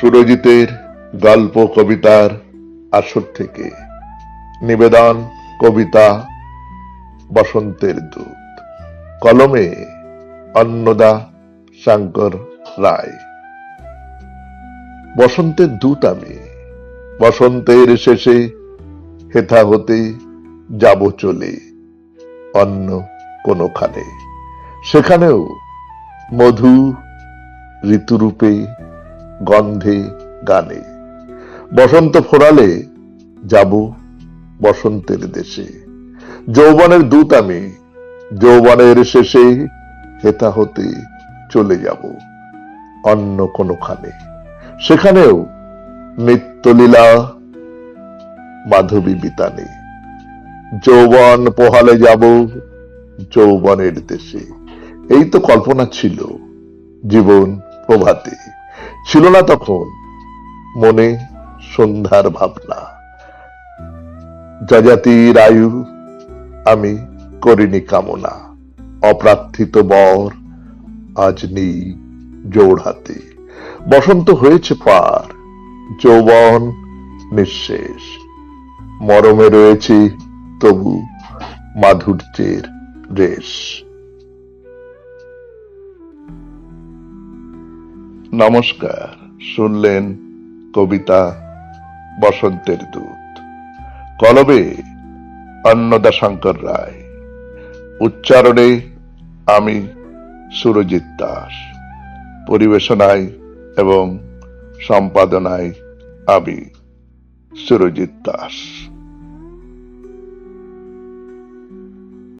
সুরজিতের গল্প, কবিতার আসর থেকে। নিবেদন, কবিতা, বসন্তের দূত কলমে অন্নদা শঙ্কর রায়। বসন্তের দূত আমি, বসন্তের শেষে হেথা হতে যাব চলে অন্য কোনোখানে। সেখানেও মধু ঋতুরূপে গন্ধে গানে। বসন্ত ফোরালে যাব বসন্তের দেশে। যৌবনের দূত আমি, যৌবনের শেষে হেতা হতে চলে যাব অন্য কোনোখানে। সেখানেও নিত্যলীলা মাধবী বিতানে। যৌবন পোহালে যাব যৌবনের দেশে। এই তো কল্পনা ছিল জীবন প্রভাতে। ছিল না তখন মনে সন্ধ্যার ভাবনা। যজাতির আয়ু আমি করিনি কামনা। অপ্রার্থিত বর আজ নেই জোড় হাতে। বসন্ত হয়েছে পার, যৌবন নিঃশেষ। মরমে রয়েছে তবু মাধুর্যের রেশ। নমস্কার, শুনলেন কবিতা বসন্তের দূত। কলবে অন্নদা শঙ্কর রায়। উচ্চারণে আমি সুরজিৎ দাস। পরিবেশনায় এবং সম্পাদনায় আমি সুরজিৎ দাস।